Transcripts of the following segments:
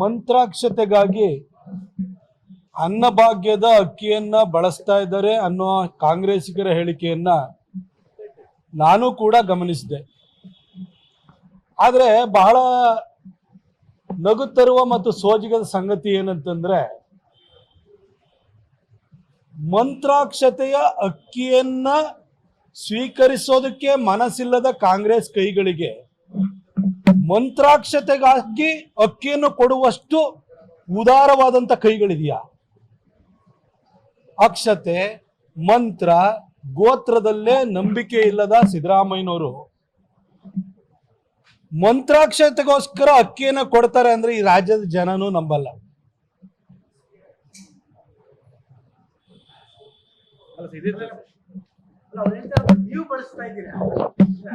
ಮಂತ್ರಾಕ್ಷತೆಗಾಗಿ ಅನ್ನಭಾಗ್ಯದ ಅಕ್ಕಿಯನ್ನ ಬಳಸ್ತಾ ಇದ್ದಾರೆ ಅನ್ನೋ ಕಾಂಗ್ರೆಸ್ಸಿಗರ ಹೇಳಿಕೆಯನ್ನ ನಾನು ಕೂಡ ಗಮನಿಸಿದೆ. ಆದರೆ ಬಹಳ ನಗು ತರುವ ಮತ್ತು ಸೋಜಿಗದ ಸಂಗತಿ ಏನಂತಂದ್ರೆ, ಮಂತ್ರಾಕ್ಷತೆಯ ಅಕ್ಕಿಯನ್ನ ಸ್ವೀಕರಿಸೋದಕ್ಕೆ ಮನಸ್ಸಿಲ್ಲದ ಕಾಂಗ್ರೆಸ್ ಕೈಗಳಿಗೆ ಮಂತ್ರಾಕ್ಷತೆಗಾಗಿ ಅಕ್ಕಿಯನ್ನು ಕೊಡುವಷ್ಟು ಉದಾರವಾದಂತ ಕೈಗಳಿದೆಯಾ? ಅಕ್ಷತೆ ಮಂತ್ರ ಗೋತ್ರದಲ್ಲೇ ನಂಬಿಕೆ ಇಲ್ಲದ ಸಿದ್ದರಾಮಯ್ಯನವರು. ಮಂತ್ರಾಕ್ಷತೆಗೋಸ್ಕರ ಅಕ್ಕಿಯನ್ನು ಕೊಡ್ತಾರೆ ಅಂದ್ರೆ ಈ ರಾಜ್ಯದ ಜನನೂ ನಂಬಲ್ಲ.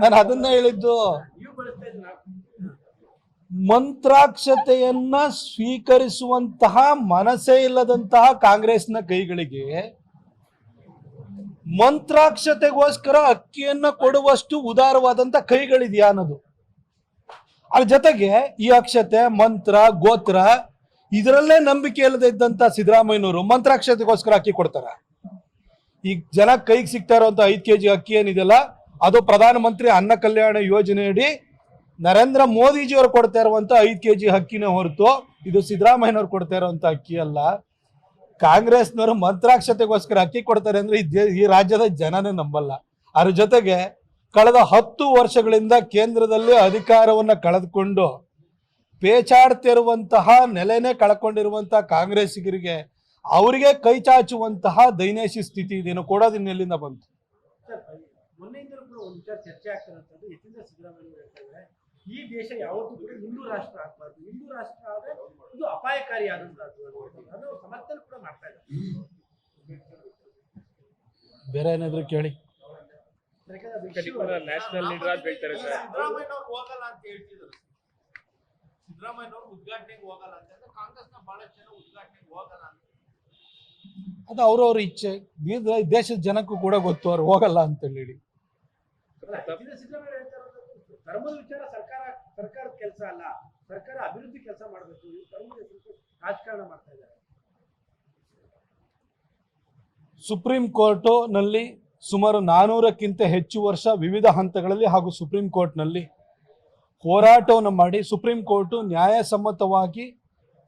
ನಾನು ಅದನ್ನ ಹೇಳಿದ್ದು. ಮಂತ್ರಾಕ್ಷತೆಯನ್ನ ಸ್ವೀಕರಿಸುವಂತಹ ಮನಸ್ಸೇ ಇಲ್ಲದಂತಹ ಕಾಂಗ್ರೆಸ್ನ ಕೈಗಳಿಗೆ ಮಂತ್ರಾಕ್ಷತೆಗೋಸ್ಕರ ಅಕ್ಕಿಯನ್ನ ಕೊಡುವಷ್ಟು ಉದಾರವಾದಂತ ಕೈಗಳಿದೆಯಾ ಅನ್ನೋದು. ಅದ್ರ ಜೊತೆಗೆ ಈ ಅಕ್ಷತೆ, ಮಂತ್ರ, ಗೋತ್ರ, ಇದರಲ್ಲೇ ನಂಬಿಕೆ ಇಲ್ಲದೆ ಇದ್ದಂತ ಸಿದ್ದರಾಮಯ್ಯನವರು ಮಂತ್ರಾಕ್ಷತೆಗೋಸ್ಕರ ಅಕ್ಕಿ ಕೊಡ್ತಾರ. ಈಗ ಜನ ಕೈಗೆ ಸಿಗ್ತಾ ಇರುವಂತ ಐದು ಕೆಜಿ ಅಕ್ಕಿ ಏನಿದೆಯಲ್ಲ, ಅದು ಪ್ರಧಾನಮಂತ್ರಿ ಅನ್ನ ಕಲ್ಯಾಣ ಯೋಜನೆಯಡಿ ನರೇಂದ್ರ ಮೋದಿಜಿಯವರು ಕೊಡ್ತಾ ಇರುವಂತ ಐದು ಕೆಜಿ ಅಕ್ಕಿನೇ ಹೊರತು ಇದು ಸಿದ್ದರಾಮಯ್ಯನವ್ರು ಕೊಡ್ತಾ ಇರುವಂತ ಅಕ್ಕಿ ಅಲ್ಲ. ಕಾಂಗ್ರೆಸ್ನವರು ಮಂತ್ರಾಕ್ಷತೆಗೋಸ್ಕರ ಅಕ್ಕಿ ಕೊಡ್ತಾರೆ ಅಂದ್ರೆ ಈ ರಾಜ್ಯದ ಜನನೇ ನಂಬಲ್ಲ. ಅದ್ರ ಜೊತೆಗೆ ಕಳೆದ ಹತ್ತು ವರ್ಷಗಳಿಂದ ಕೇಂದ್ರದಲ್ಲಿ ಅಧಿಕಾರವನ್ನ ಕಳೆದುಕೊಂಡು ಪೇಚಾಡ್ತಿರುವಂತಹ ನೆಲೆನೇ ಕಳ್ಕೊಂಡಿರುವಂತಹ ಕಾಂಗ್ರೆಸ್ಸಿಗರಿಗೆ ಅವರಿಗೆ ಕೈ ಚಾಚುವಂತಹ ದೈನೇಶಿ ಸ್ಥಿತಿ ಇದೇನು ಕೂಡ ಎಲ್ಲಿಂದ ಬಂತು ಸಿದ್ದರಾಮಯ್ಯ ಈ ದೇಶ ಯಾವತ್ತೂ ಕೂಡ ಹಿಂದೂ ರಾಷ್ಟ್ರ ಆಗಬಾರ್ದು. ಹಿಂದೂ ರಾಷ್ಟ್ರ ಆದ್ರೆ ಇದು ಅಪಾಯಕಾರಿ ಆದಂತಹದ್ದು ಅವ್ರು ಸಮರ್ಥನೆ ಕೂಡ ಮಾಡ್ತಾ ಇದ್ದಾರೆ. ಬೇರೆ ಏನಾದ್ರು ಕೇಳಿ. ನ್ಯಾಷನಲ್ ಲೀಡರ್ ಅಂತ ಹೇಳ್ತಾರೆ ಸರ್. ಸಿದ್ದರಾಮಯ್ಯನವ್ರು ಹೋಗಲ್ಲ ಅಂತ ಹೇಳ್ತಿದ್ರು. ಸಿದ್ದರಾಮಯ್ಯನವ್ರು ಉದ್ಘಾಟನೆಗೆ ಹೋಗಲ್ಲ ಅಂತ ಕಾಂಗ್ರೆಸ್ನ ಬಹಳಷ್ಟು ಜನ ಉದ್ಘಾಟನೆಗೆ ಹೋಗಲ್ಲ ಅಂತ ಅದು ಅವ್ರವ್ರ ಇಚ್ಛೆ. ದೇಶದ ಜನಕ್ಕೂ ಕೂಡ ಗೊತ್ತು ಅವ್ರು ಹೋಗಲ್ಲ ಅಂತ ಹೇಳಿ. ಸಿದ್ದರಾಮಯ್ಯ ಧರ್ಮದ ವಿಚಾರ ಸರ್ಕಾರ, ಸರ್ಕಾರದ ಕೆಲಸ ಅಲ್ಲ, ಸರ್ಕಾರ ಅಭಿವೃದ್ಧಿ ಕೆಲಸ ಮಾಡಬೇಕು. ಇವ್ರು ಧರ್ಮದ ರಾಜಕಾರಣ ಮಾಡ್ತಾ ಇದ್ದಾರೆ. ಸುಪ್ರೀಂ ಕೋರ್ಟ್ನಲ್ಲಿ ಸುಮಾರು ನಾನೂರಕ್ಕಿಂತ ಹೆಚ್ಚು ವರ್ಷ ವಿವಿಧ ಹಂತಗಳಲ್ಲಿ ಹಾಗೂ ಸುಪ್ರೀಂ ಕೋರ್ಟ್ನಲ್ಲಿ ಹೋರಾಟವನ್ನು ಮಾಡಿ ಸುಪ್ರೀಂ ಕೋರ್ಟು ನ್ಯಾಯಸಮ್ಮತವಾಗಿ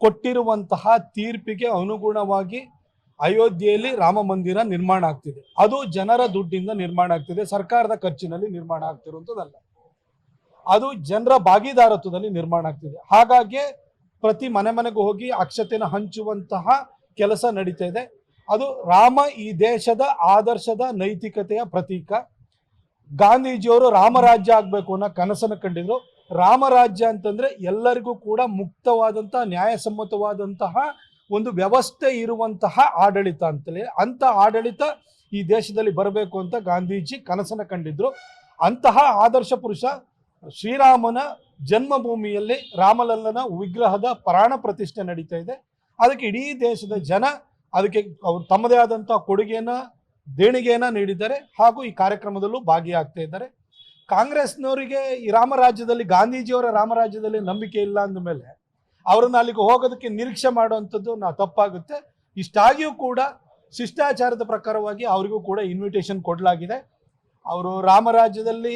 ಕೊಟ್ಟಿರುವಂತಹ ತೀರ್ಪಿಗೆ ಅನುಗುಣವಾಗಿ ಅಯೋಧ್ಯೆಯಲ್ಲಿ ರಾಮ ಮಂದಿರ ನಿರ್ಮಾಣ ಆಗ್ತಿದೆ. ಅದು ಜನರ ದುಡ್ಡಿಂದ ನಿರ್ಮಾಣ ಆಗ್ತಿದೆ. ಸರ್ಕಾರದ ಖರ್ಚಿನಲ್ಲಿ ನಿರ್ಮಾಣ ಆಗ್ತಿರುವಂಥದ್ದಲ್ಲ. ಅದು ಜನರ ಭಾಗಿದಾರತ್ವದಲ್ಲಿ ನಿರ್ಮಾಣ ಆಗ್ತಿದೆ. ಹಾಗಾಗಿ ಪ್ರತಿ ಮನೆ ಮನೆಗೂ ಹೋಗಿ ಅಕ್ಷತೆನ ಹಂಚುವಂತಹ ಕೆಲಸ ನಡೀತಾ ಇದೆ. ಅದು ರಾಮ ಈ ದೇಶದ ಆದರ್ಶದ ನೈತಿಕತೆಯ ಪ್ರತೀಕ. ಗಾಂಧೀಜಿಯವರು ರಾಮರಾಜ್ಯ ಆಗಬೇಕು ಅನ್ನೋ ಕನಸನ್ನು ಕಂಡಿದ್ರು. ರಾಮರಾಜ್ಯ ಅಂತಂದ್ರೆ ಎಲ್ಲರಿಗೂ ಕೂಡ ಮುಕ್ತವಾದಂತಹ ನ್ಯಾಯಸಮ್ಮತವಾದಂತಹ ಒಂದು ವ್ಯವಸ್ಥೆ ಇರುವಂತಹ ಆಡಳಿತ ಅಂತಲೇ. ಅಂತ ಆಡಳಿತ ಈ ದೇಶದಲ್ಲಿ ಬರಬೇಕು ಅಂತ ಗಾಂಧೀಜಿ ಕನಸನ್ನು ಕಂಡಿದ್ರು. ಅಂತಹ ಆದರ್ಶ ಪುರುಷ ಶ್ರೀರಾಮನ ಜನ್ಮಭೂಮಿಯಲ್ಲಿ ರಾಮಲಲ್ಲನ ವಿಗ್ರಹದ ಪ್ರಾಣ ಪ್ರತಿಷ್ಠೆ ನಡೀತಾ ಇದೆ. ಅದಕ್ಕೆ ಇಡೀ ದೇಶದ ಜನ ಅದಕ್ಕೆ ಅವರು ತಮ್ಮದೇ ಆದಂಥ ಕೊಡುಗೆಯನ್ನ, ದೇಣಿಗೆಯನ್ನು ನೀಡಿದ್ದಾರೆ ಹಾಗೂ ಈ ಕಾರ್ಯಕ್ರಮದಲ್ಲೂ ಭಾಗಿಯಾಗ್ತಾ ಇದ್ದಾರೆ. ಕಾಂಗ್ರೆಸ್ನವರಿಗೆ ಈ ರಾಮರಾಜ್ಯದಲ್ಲಿ ಗಾಂಧೀಜಿಯವರ ರಾಮರಾಜ್ಯದಲ್ಲಿ ನಂಬಿಕೆ ಇಲ್ಲ ಅಂದಮೇಲೆ ಅವರನ್ನು ಅಲ್ಲಿಗೆ ಹೋಗೋದಕ್ಕೆ ನಿರೀಕ್ಷೆ ಮಾಡುವಂಥದ್ದು ನಾ ತಪ್ಪಾಗುತ್ತೆ. ಇಷ್ಟಾಗಿಯೂ ಕೂಡ ಶಿಷ್ಟಾಚಾರದ ಪ್ರಕಾರವಾಗಿ ಅವರಿಗೂ ಕೂಡ ಇನ್ವಿಟೇಷನ್ ಕೊಡಲಾಗಿದೆ. ಅವರು ರಾಮರಾಜ್ಯದಲ್ಲಿ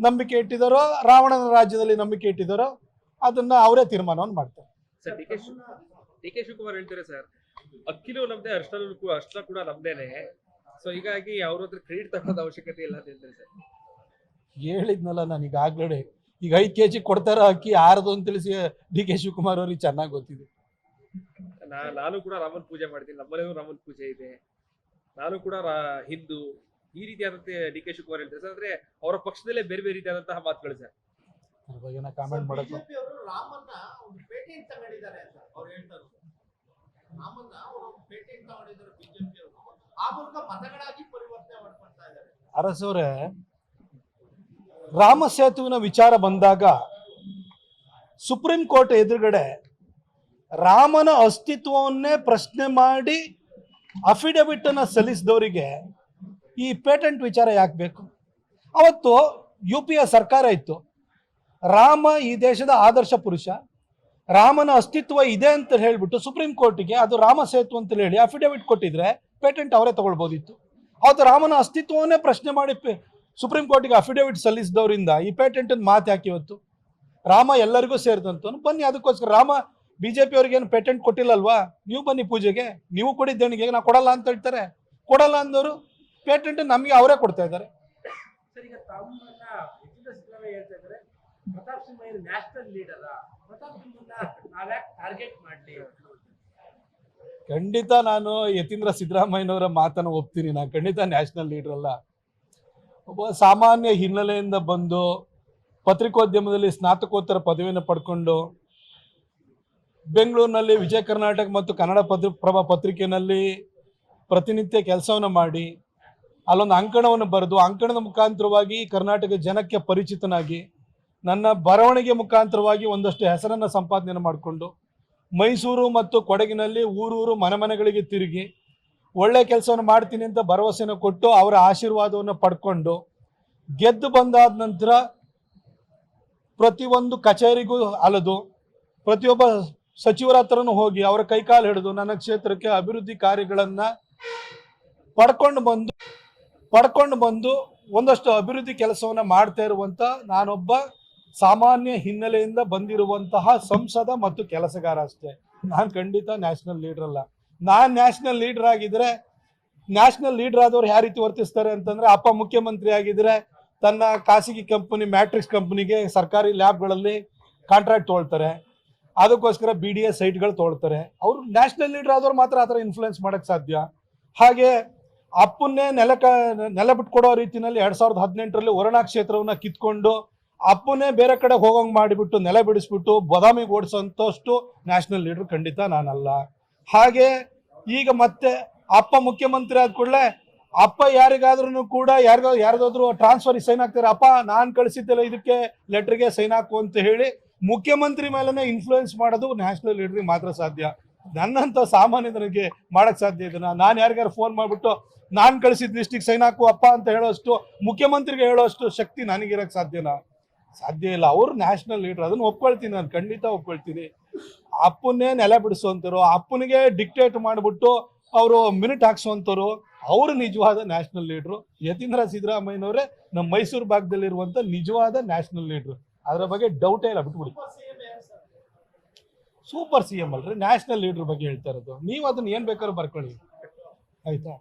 ನಂಬಿಕೆ ಇಟ್ಟಿದ್ದಾರೋ ರಾವಣನ ರಾಜ್ಯದಲ್ಲಿ ನಂಬಿಕೆ ಇಟ್ಟಿದ್ದಾರೋ ಅದನ್ನ ಅವರೇ ತೀರ್ಮಾನವನ್ನು ಮಾಡ್ತಾರೆ. Sir D K D K Shivakumar ಹೇಳ್ತಾರೆ ಸರ್? ಅಕ್ಕಿಲೂ ನಮ್ದೇ ಅರ್ಶನೂ ಕೂಡ ಅರ್ಶನ ಕೂಡ ನಮ್ದೇನೆ. ಸೊ ಹೀಗಾಗಿ ಅವ್ರ ಹತ್ರ ಕ್ರೆಡಿಟ್ ತಗೊಳ್ಳೋದು ಅವಶ್ಯಕತೆ ಇಲ್ಲ ಅಂತ ಹೇಳ್ತಾರೆ ಸರ್? ಹೇಳಿದ್ನಲ್ಲ ನಾನು ಈಗಾಗ್ಲೇ ಈಗ ಐದು ಕೆ ಜಿ ಕೊಡ್ತಾರ ಅಕ್ಕಿ ಆರದು ಅಂತ ತಿಳಿಸಿ ಡಿ ಕೆ ಶಿವಕುಮಾರ್ ಅವ್ರಿಗೆ ಚೆನ್ನಾಗಿ ಗೊತ್ತಿದೆ. ನಾ ನಾನು ಕೂಡ ರಾಮನ್ ಪೂಜೆ ಮಾಡ್ತೀನಿ. ನಮ್ಮನೇಲೂ ರಾಮನ್ ಪೂಜೆ ಇದೆ. ನಾನು ಕೂಡ ರಾ- ಹಿಂದೂ. ಈ ರೀತಿಯಾದಂತೆ ಡಿ ಕೆ ಶಿವಕುಮಾರ್ ಹೇಳ್ತಾರೆ. ಸರ್ ಅಂದ್ರೆ ಅವರ ಪಕ್ಷದಲ್ಲೇ ಬೇರೆ ಬೇರೆ ರೀತಿಯಾದಂತಹ ಮಾತುಗಳು ಸರ್. ಅದ್ರ ಬಗ್ಗೆ ಕಾಮೆಂಟ್ ಮಾಡೋದು ಬಿಜೆಪಿ ಅವರು ರಾಮನ್ನ ಒಂದು ಪೇಟೆಂಟ್ ತಗೊಂಡಿದ್ದಾರೆ ಅಂತ ಅವ್ರು ಹೇಳ್ತಾರೆ. ರಾಮನ್ನ ಅವರು ಪೇಟೆಂಟ್ ತಗೊಂಡಿದ್ದಾರೆ ಬಿಜೆಪಿ ಅವರು. ಆ ಮೂಲಕ ಮತಗಳಾಗಿ ಪರಿವರ್ತನೆ ಮಾಡ್ಕೊಳ್ತಾ ಇದ್ದಾರೆ. ಅರಸವ್ರೆ ರಾಮ ಸೇತುವಿನ ವಿಚಾರ ಬಂದಾಗ ಸುಪ್ರೀಂ ಕೋರ್ಟ್ ಎದುರುಗಡೆ ರಾಮನ ಅಸ್ತಿತ್ವವನ್ನೇ ಪ್ರಶ್ನೆ ಮಾಡಿ ಅಫಿಡವಿಟ್ ಅನ್ನ ಸಲ್ಲಿಸಿದವರಿಗೆ ಈ ಪೇಟೆಂಟ್ ವಿಚಾರ ಯಾಕೆ ಬೇಕು? ಅವತ್ತು ಯು ಪಿ ಎ ಸರ್ಕಾರ ಇತ್ತು. ರಾಮ ಈ ದೇಶದ ಆದರ್ಶ ಪುರುಷ. ರಾಮನ ಅಸ್ತಿತ್ವ ಇದೆ ಅಂತ ಹೇಳಿಬಿಟ್ಟು ಸುಪ್ರೀಂ ಕೋರ್ಟಿಗೆ ಅದು ರಾಮ ಸೇತು ಅಂತ ಹೇಳಿ ಅಫಿಡೇವಿಟ್ ಕೊಟ್ಟಿದ್ರೆ ಪೇಟೆಂಟ್ ಅವರೇ ತಗೊಳ್ಬೋದಿತ್ತು. ಅವತ್ತು ರಾಮನ ಅಸ್ತಿತ್ವವನ್ನೇ ಪ್ರಶ್ನೆ ಮಾಡಿ ಪೆ- ಸುಪ್ರೀಂ ಕೋರ್ಟಿಗೆ ಅಫಿಡೇವಿಟ್ ಸಲ್ಲಿಸಿದವರಿಂದ ಈ ಪೇಟೆಂಟ್ ಮಾತು ಯಾಕೆ ಇವತ್ತು? ರಾಮ ಎಲ್ಲರಿಗೂ ಸೇರಿದಂತ ಬನ್ನಿ ಅದಕ್ಕೋಸ್ಕರ ರಾಮ ಬಿಜೆಪಿ ಅವ್ರಿಗೆ ಏನು ಪೇಟೆಂಟ್ ಕೊಟ್ಟಿಲ್ಲಲ್ವಾ? ನೀವು ಬನ್ನಿ ಪೂಜೆಗೆ. ನೀವು ಕೊಡಿದ್ದೇಣಿಗೆ ನಾ ಕೊಡಲ್ಲ ಅಂತ ಹೇಳ್ತಾರೆ. ಕೊಡಲ್ಲ ಅಂದವರು ಪೇಟೆಂಟ್ ನಮಗೆ ಅವರೇ ಕೊಡ್ತಾ ಇದ್ದಾರೆ. ಖಂಡಿತ ನಾನು ಯತೀಂದ್ರ ಸಿದ್ದರಾಮಯ್ಯನವರ ಮಾತನ್ನು ಒಪ್ತೀನಿ. ನಾನು ಖಂಡಿತ ನ್ಯಾಷನಲ್ ಲೀಡರ್ ಅಲ್ಲ. ಒಬ್ಬ ಸಾಮಾನ್ಯ ಹಿನ್ನೆಲೆಯಿಂದ ಬಂದು ಪತ್ರಿಕೋದ್ಯಮದಲ್ಲಿ ಸ್ನಾತಕೋತ್ತರ ಪದವಿಯನ್ನು ಪಡ್ಕೊಂಡು ಬೆಂಗಳೂರಿನಲ್ಲಿ ವಿಜಯ ಕರ್ನಾಟಕ ಮತ್ತು ಕನ್ನಡ ಪತ್ರ ಪ್ರಭ ಪತ್ರಿಕೆಯಲ್ಲಿ ಪ್ರತಿನಿತ್ಯ ಕೆಲಸವನ್ನು ಮಾಡಿ ಅಲ್ಲೊಂದು ಅಂಕಣವನ್ನು ಬರೆದು, ಅಂಕಣದ ಮುಖಾಂತರವಾಗಿ ಕರ್ನಾಟಕ ಜನಕ್ಕೆ ಪರಿಚಿತನಾಗಿ, ನನ್ನ ಬರವಣಿಗೆ ಮುಖಾಂತರವಾಗಿ ಒಂದಷ್ಟು ಹೆಸರನ್ನು ಸಂಪಾದನೆ ಮಾಡಿಕೊಂಡು, ಮೈಸೂರು ಮತ್ತು ಕೊಡಗಿನಲ್ಲಿ ಊರೂರು ಮನೆ ಮನೆಗಳಿಗೆ ತಿರುಗಿ, ಒಳ್ಳೆ ಕೆಲಸವನ್ನು ಮಾಡ್ತೀನಿ ಅಂತ ಭರವಸೆಯನ್ನು ಕೊಟ್ಟು ಅವರ ಆಶೀರ್ವಾದವನ್ನು ಪಡ್ಕೊಂಡು, ಗೆದ್ದು ಬಂದಾದ ನಂತರ ಪ್ರತಿಯೊಂದು ಕಚೇರಿಗೂ ಅಲದು, ಪ್ರತಿಯೊಬ್ಬ ಸಚಿವರ ಹತ್ರನೂ ಹೋಗಿ ಅವರ ಕೈಕಾಲು ಹಿಡಿದು ನನ್ನ ಕ್ಷೇತ್ರಕ್ಕೆ ಅಭಿವೃದ್ಧಿ ಕಾರ್ಯಗಳನ್ನು ಪಡ್ಕೊಂಡು ಬಂದು ಪಡ್ಕೊಂಡು ಬಂದು ಒಂದಷ್ಟು ಅಭಿವೃದ್ಧಿ ಕೆಲಸವನ್ನು ಮಾಡ್ತಾ ಇರುವಂಥ ನಾನೊಬ್ಬ ಸಾಮಾನ್ಯ ಹಿನ್ನೆಲೆಯಿಂದ ಬಂದಿರುವಂತಹ ಸಂಸದ ಮತ್ತು ಕೆಲಸಗಾರ ಅಷ್ಟೇ ನಾನು ಖಂಡಿತ ನ್ಯಾಷನಲ್ ಲೀಡರ್ ಅಲ್ಲ. ನಾನು ನ್ಯಾಷನಲ್ ಲೀಡರ್ ಆಗಿದ್ರೆ ನ್ಯಾಷನಲ್ ಲೀಡರ್ ಆದವ್ರು ಯಾವ ರೀತಿ ವರ್ತಿಸ್ತಾರೆ ಅಂತಂದ್ರೆ ಅಪ್ಪ ಮುಖ್ಯಮಂತ್ರಿ ಆಗಿದ್ರೆ ತನ್ನ ಖಾಸಗಿ ಕಂಪನಿ ಮ್ಯಾಟ್ರಿಕ್ಸ್ ಕಂಪನಿಗೆ ಸರ್ಕಾರಿ ಲ್ಯಾಬ್ಗಳಲ್ಲಿ ಕಾಂಟ್ರಾಕ್ಟ್ ತೊಗೊಳ್ತಾರೆ ಅದಕ್ಕೋಸ್ಕರ ಬಿ ಡಿ ಎಸ್ ಸೈಟ್ಗಳು ತೊಗೊಳ್ತಾರೆ ಅವರು ನ್ಯಾಷನಲ್ ಲೀಡರ್ ಆದವ್ರು ಮಾತ್ರ ಆ ಥರ ಇನ್ಫ್ಲುಯೆನ್ಸ್ ಮಾಡಕ್ಕೆ ಸಾಧ್ಯ. ಹಾಗೆ ಅಪ್ಪನ್ನೇ ನೆಲ ಕ ನೆಲ ಬಿಟ್ಕೊಡೋ ರೀತಿಯಲ್ಲಿ ಎರಡ್ ಸಾವಿರದ ಹದಿನೆಂಟರಲ್ಲಿ ವರುಣಾ ಕ್ಷೇತ್ರವನ್ನ ಕಿತ್ಕೊಂಡು ಅಪ್ಪನ್ನೇ ಬೇರೆ ಕಡೆ ಹೋಗಂಗ್ ಮಾಡಿಬಿಟ್ಟು ನೆಲ ಬಿಡಿಸ್ಬಿಟ್ಟು ಬದಾಮಿಗೆ ಓಡಿಸೋಂಥಷ್ಟು ನ್ಯಾಷನಲ್ ಲೀಡರ್ ಖಂಡಿತ ನಾನಲ್ಲ. ಹಾಗೆ ಈಗ ಮತ್ತೆ ಅಪ್ಪ ಮುಖ್ಯಮಂತ್ರಿ ಆದ ಕೂಡಲೇ ಅಪ್ಪ ಯಾರಿಗಾದ್ರೂ ಕೂಡ ಯಾರಿಗೋ ಯಾರ್ದಾದ್ರು ಟ್ರಾನ್ಸ್ಫರ್ ಸೈನ್ ಹಾಕ್ತಾರೆ ಅಪ್ಪ, ನಾನು ಕಳಿಸಿದ್ದೆಲ್ಲ ಇದಕ್ಕೆ ಲೆಟರ್ಗೆ ಸೈನ್ ಹಾಕು ಅಂತ ಹೇಳಿ ಮುಖ್ಯಮಂತ್ರಿ ಮೇಲೇ ಇನ್ಫ್ಲೂಯೆನ್ಸ್ ಮಾಡೋದು ನ್ಯಾಷನಲ್ ಲೀಡರ್ಗೆ ಮಾತ್ರ ಸಾಧ್ಯ. ನನ್ನಂತ ಸಾಮಾನ್ಯನಿಗೆ ಮಾಡಕ್ ಸಾಧ್ಯ ಇದನ್ನ. ನಾನು ಯಾರಿಗಾರು ಫೋನ್ ಮಾಡ್ಬಿಟ್ಟು ನಾನ್ ಕಳಿಸಿದ ಲಿಸ್ಟಿಗೆ ಸೈನ್ ಹಾಕು, ಅಪ್ಪ ಅಂತ ಹೇಳೋಷ್ಟು, ಮುಖ್ಯಮಂತ್ರಿಗೆ ಹೇಳೋಷ್ಟು ಶಕ್ತಿ ನನಗಿರಕ್ ಸಾಧ್ಯನಾ? ಸಾಧ್ಯ ಇಲ್ಲ. ಅವರು ನ್ಯಾಷನಲ್ ಲೀಡರ್. ಅದನ್ನ ಒಪ್ಕೊಳ್ತೀನಿ ನಾನು. ಖಂಡಿತ ಒಪ್ಕೊಳ್ತೀನಿ. ಅಪ್ಪನ್ನೇ ನೆಲೆ ಬಿಡಿಸುವಂತರು ಅಪ್ಪನಿಗೆ ಡಿಕ್ಟೇಟ್ ಮಾಡಿಬಿಟ್ಟು ಅವರು ಮಿನಿಟ್ ಹಾಕ್ಸುವಂಥವ್ರು, ಅವರು ನಿಜವಾದ ನ್ಯಾಷನಲ್ ಲೀಡ್ರು. ಯತೀಂದ್ರ ಸಿದ್ದರಾಮಯ್ಯನವರೇ ನಮ್ಮ ಮೈಸೂರು ಭಾಗದಲ್ಲಿರುವಂಥ ನಿಜವಾದ ನ್ಯಾಷನಲ್ ಲೀಡ್ರು. ಅದರ ಬಗ್ಗೆ ಡೌಟೇ ಇಲ್ಲ. ಬಿಟ್ಬಿಡಿ. ಸೂಪರ್ ಸಿ ಎಂ ಅಲ್ರಿ. ನ್ಯಾಷನಲ್ ಲೀಡ್ರ್ ಬಗ್ಗೆ ಹೇಳ್ತಾ ಇರೋದು. ನೀವು ಅದನ್ನ ಏನ್ ಬೇಕಾದ್ರೂ ಬರ್ಕೊಳ್ಳಿ. ಆಯ್ತಾ?